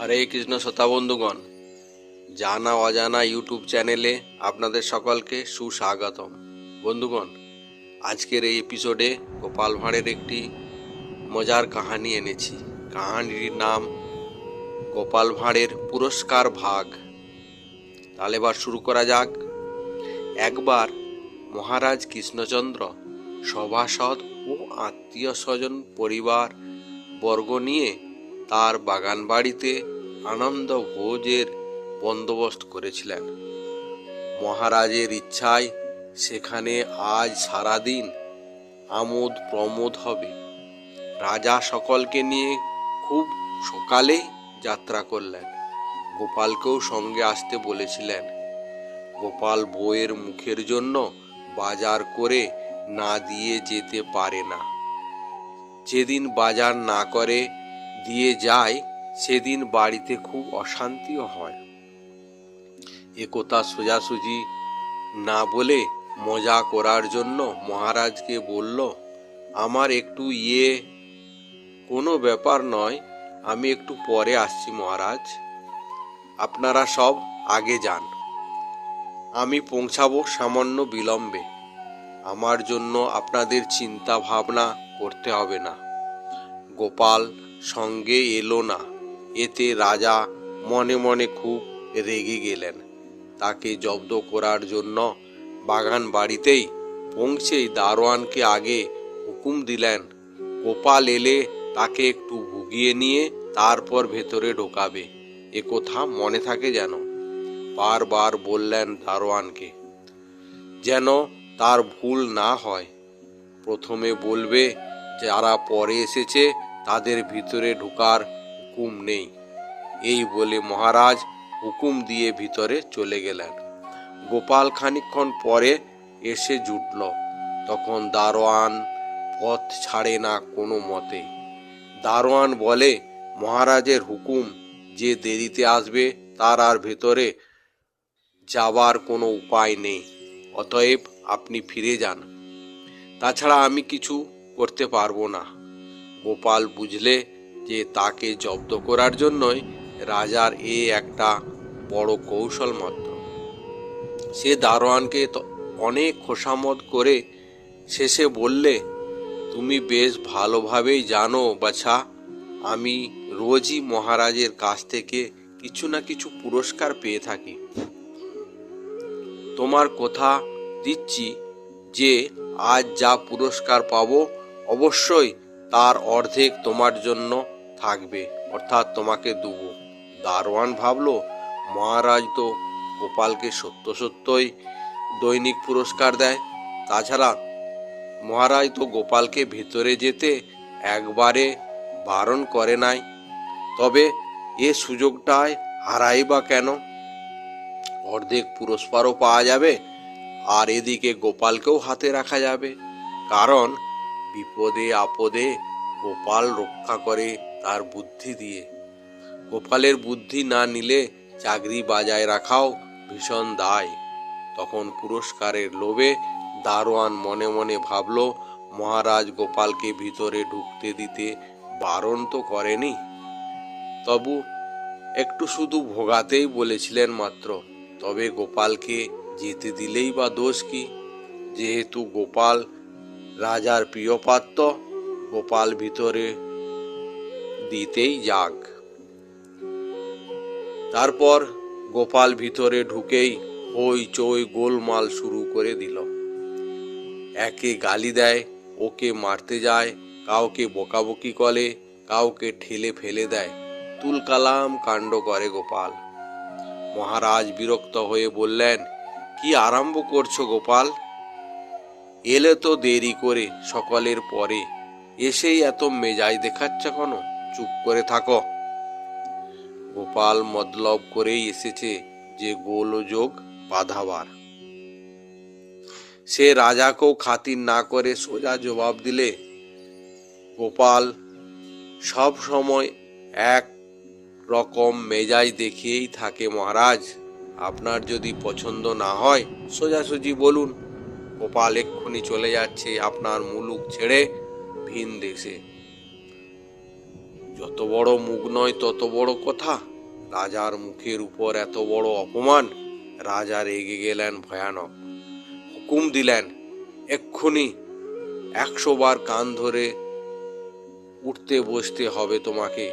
হরে কৃষ্ণ শ্রোতা বন্ধুগণ, জানা অজানা ইউটিউব চ্যানেলে আপনাদের সকলকে সুস্বাগতম। বন্ধুগণ, আজকের এই এপিসোডে গোপাল ভাঁড়ের একটি মজার কাহানি এনেছি। কাহানির নাম, গোপাল ভাঁড়ের পুরস্কার ভাগ। তাহলে এবার শুরু করা যাক। একবার মহারাজ কৃষ্ণচন্দ্র সভাসদ ও আত্মীয় স্বজন পরিবার বর্গ নিয়ে তার বাগান বাড়িতে আনন্দ ভোজের বন্দোবস্ত করেছিলেন। মহারাজের ইচ্ছায় সেখানে আজ সারাদিন আমোদ প্রমোদ হবে। রাজা সকলকে নিয়ে খুব সকালেই যাত্রা করলেন। গোপালকেও সঙ্গে আসতে বলেছিলেন। গোপাল বইয়ের মুখের জন্য বাজার করে না দিয়ে যেতে পারে না। যেদিন বাজার না করে দিয়ে যায়, সেদিন বাড়িতে খুব অশান্তিও হয়। একথা সোজাসুজি না বলে মজা করার জন্য মহারাজকে বলল, আমার একটু ইয়ে কোনো ব্যাপার নয়, আমি একটু পরে আসছি মহারাজ। আপনারা সব আগে যান। আমি পৌঁছাবো সামান্য বিলম্বে। আমার জন্য আপনাদের চিন্তা ভাবনা করতে হবে না। গোপাল সঙ্গে এলো না। এতে রাজা মনে মনে খুব রেগে গেলেন। তাকে জব্দ করার জন্য বাগান বাড়িতেই পৌঁছেই দারোয়ানকে আগে হুকুম দিলেন, গোপাল এলে তাকে একটু ভুগিয়ে নিয়ে তারপর ভেতরে ঢোকাবে। এ কথা মনে থাকে যেন। বারবার বললেন দারোয়ানকে, যেন তার ভুল না হয়। প্রথমে বলবে, যারা পরে এসেছে তাদের ভিতরে ঢোকার হুকুম নেই। এই বলে মহারাজ হুকুম দিয়ে ভিতরে চলে গেলেন। গোপাল খানিকক্ষণ পরে এসে জুটল। তখন দারোয়ান পথ ছাড়ে না কোনো মতে। দারোয়ান বলে, মহারাজের হুকুম যে দেরিতে আসবে তার আর ভেতরে যাবার কোনো উপায় নেই। অতএব আপনি ফিরে যান। তাছাড়া আমি কিছু করতে পারব না। গোপাল বুঝলে যে তাকে জব্দ করার জন্যই রাজার এ একটা বড় কৌশল মাত্র। সে দারোয়ানকে অনেক খোসামত করে শেষে বললে, তুমি বেশ ভালোভাবেই জানো বাছা, আমি রোজই মহারাজের কাছ থেকে কিছু না কিছু পুরস্কার পেয়ে থাকি। তোমার কথা দিচ্ছি যে, আজ যা পুরস্কার পাবো, অবশ্যই তার অর্ধেক তোমার জন্য থাকবে, অর্থাৎ তোমাকে দেবো। দারোয়ান ভাবলো, মহারাজ তো গোপালকে সত্য সত্যই দৈনিক পুরস্কার দেয়। তাছাড়া মহারাজ তো গোপালকে ভেতরে যেতে একবারে বারণ করে নাই। তবে এ সুযোগটায় হারাই বা কেন? অর্ধেক পুরস্কারও পাওয়া যাবে, আর এদিকে গোপালকেও হাতে রাখা যাবে। কারণ বিপদে আপদে গোপাল রক্ষা করে তার বুদ্ধি দিয়ে। গোপালের বুদ্ধি না নিলে চাকরি বাজায় রাখাও ভীষণ দায়। তখন পুরস্কারের লোভে দারোয়ান মনে মনে ভাবল, মহারাজ গোপালকে ভিতরে ঢুকতে দিতে বারণ তো করেনি? তবু একটু শুধু ভোগাতেই বলেছিলেন মাত্র, তবে গোপালকে যেতে দিলেই বা দোষ কি? যেহেতু গোপাল রাজার প্রিয় পাত্র গোপাল ভিতরে দিতেই যাক। তারপর গোপাল ভিতরে ঢুকেই হই চই গোলমাল শুরু করে দিল। একে গালি দেয়, ওকে মারতে যায়, কাউকে বকাবকি করে, কাউকে ঠেলে ফেলে দেয়। তুলকালাম কাণ্ড করে গোপাল। মহারাজ বিরক্ত হয়ে বললেন, কি আরম্ভ করছ গোপাল? এলে তো দেরি করে সকলের পরে এসেই এত মেজাজ দেখাচ্ছ কেন? চুপ করে থাকো। গোপাল মতলব করেই এসেছে যে গোলযোগ বাধাবার। সে রাজাকেও খাতির না করে সোজা জবাব দিলে, গোপাল সব সময় এক রকম মেজাজ দেখিয়েই থাকে মহারাজ। আপনার যদি পছন্দ না হয়, সোজাসুজি বলুন। গোপাল এক্ষুনি চলে যাচ্ছে আপনার মুলুক ছেড়ে ভিন দেশে। যত বড় মুখ নয়, তত বড় কথা। রাজার মুখের উপর এত বড় অপমান। রাজা রেগে গেলেন ভয়ানক। হুকুম দিলেন, এক্ষুনি একশো বার কান ধরে উঠতে বসতে হবে তোমাকে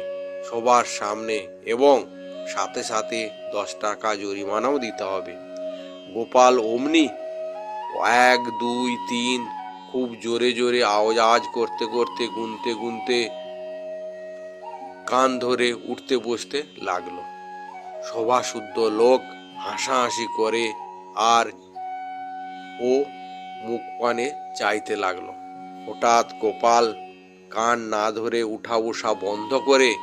সবার সামনে এবং সাথে সাথে দশ টাকা জরিমানাও দিতে হবে। গোপাল অমনি এক, দুই, তিন, খুব জোরে জোরে আওয়াজ করতে করতে, গুনতে গুনতে কান ধরে উঠতে বসতে লাগল। সভা শুদ্ধ লোক হাসাহাসি করে আর ও মুখ পানে চাইতে লাগল। হঠাৎ গোপাল কান না ধরে উঠা বসা বন্ধ করে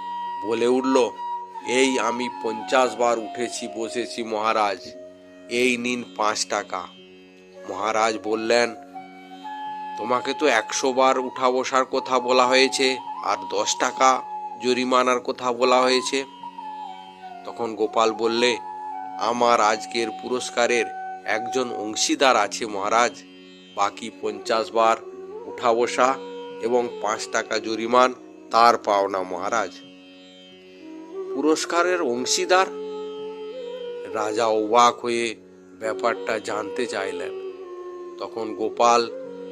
বলে উঠল, এই আমি পঞ্চাশ বার উঠেছি, বসেছি মহারাজ, এই নিন পাঁচ টাকা। মহারাজ বললেন, তোমাকে তো একশো বার উঠা বসার কথা বলা হয়েছে আর দশ টাকা জরিমানার কথা বলা হয়েছে। তখন গোপাল বললে, আমার আজকের পুরস্কারের একজন অংশীদার আছে মহারাজ। বাকি পঞ্চাশ বার উঠা বসা এবং পাঁচ টাকা জরিমান তার পাওনা মহারাজ। পুরস্কারের অংশীদার? রাজা অবাক হয়ে ব্যাপারটা জানতে চাইলেন। তখন গোপাল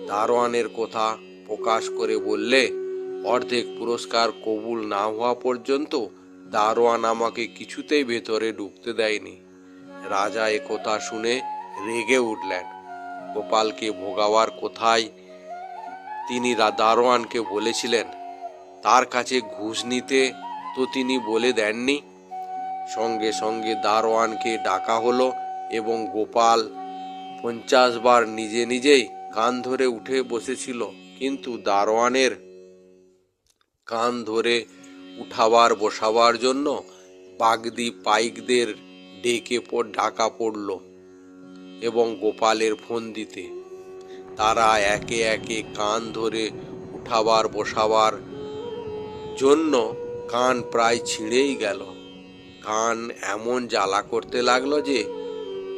দারোয়ানের কথা প্রকাশ করে বললে, অর্ধেক পুরস্কার কবুল না হওয়া পর্যন্ত দারোয়ান আমাকে কিছুতেই ভেতরে ঢুকতে দেয়নি। রাজা এ কথা শুনে রেগে উঠলেন। গোপালকে ভোগাবার কোথায় তিনি দারোয়ানকে বলেছিলেন, তার কাছে ঘুষ নিতে তো তিনি বলে দেননি। সঙ্গে সঙ্গে দারোয়ানকে ডাকা হলো এবং গোপাল পঞ্চাশ বার নিজে নিজেই কান ধরে উঠে বসেছিল, কিন্তু দারোয়ানের কান ধরে উঠাবার, বসাবার জন্য বাগদি পাইকদের ডেকে পর ডাকা পড়ল এবং গোপালের ফোন দিতে। তারা একে একে কান ধরে উঠাবার, বসাবার জন্য কান প্রায় ছিঁড়েই গেল। কান এমন জ্বালা করতে লাগল যে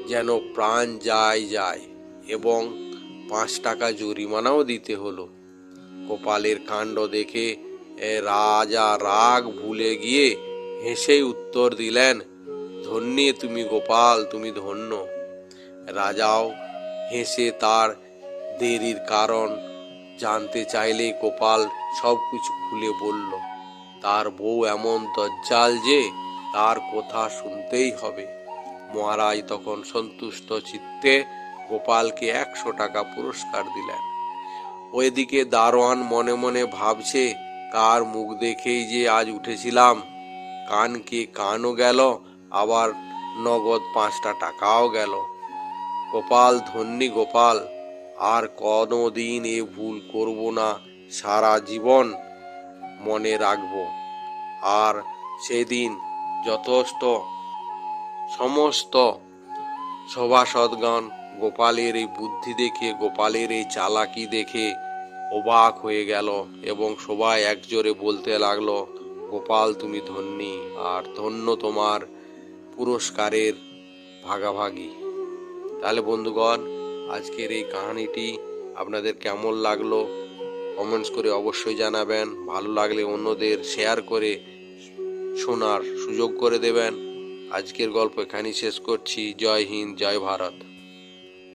যেন প্রাণ যায় যায় এবং পাঁচ টাকা জরিমানাও দিতে হলো। গোপালের কাণ্ড দেখে রাজা রাগ ভুলে গিয়ে হেসেই উত্তর দিলেন, ধন্যে তুমি গোপাল, তুমি ধন্য। রাজাও হেসে তার দেরির কারণ জানতে চাইলে গোপাল সব কিছু খুলে বলল, তার বউ এমন দজ্জাল যে তার কথা শুনতেই হবে। মহারাজ তখন সন্তুষ্ট চিত্তে গোপালকে একশো টাকা পুরস্কার দিলেন। ওইদিকে দারোয়ান মনে মনে ভাবছে কার মুখ দেখেই যে আজ উঠেছিলাম কানকে কানও গেল, আবার নগদ পাঁচটা টাকাও গেল। গোপাল, ধন্যী গোপাল, আর কোনো দিন এ ভুল করব না, সারা জীবন মনে রাখব। আর সেদিন যথেষ্ট সমস্ত সভাসদগণ গোপালের এই বুদ্ধি দেখে, গোপালের এই চালাকি দেখে অবাক হয়ে গেল এবং সবাই একজোরে বলতে লাগল, গোপাল, তুমি ধন্যী, আর ধন্য তোমার পুরস্কারের ভাগাভাগি। তাহলে বন্ধুগণ, আজকের এই কাহিনীটি আপনাদের কেমন লাগল? কমেন্টস করে অবশ্যই জানাবেন। ভালো লাগলে অন্যদের শেয়ার করে শোনার সুযোগ করে দেবেন। আজকের গল্প এখানেই শেষ করছি। জয় হিন্দ জয় ভারত।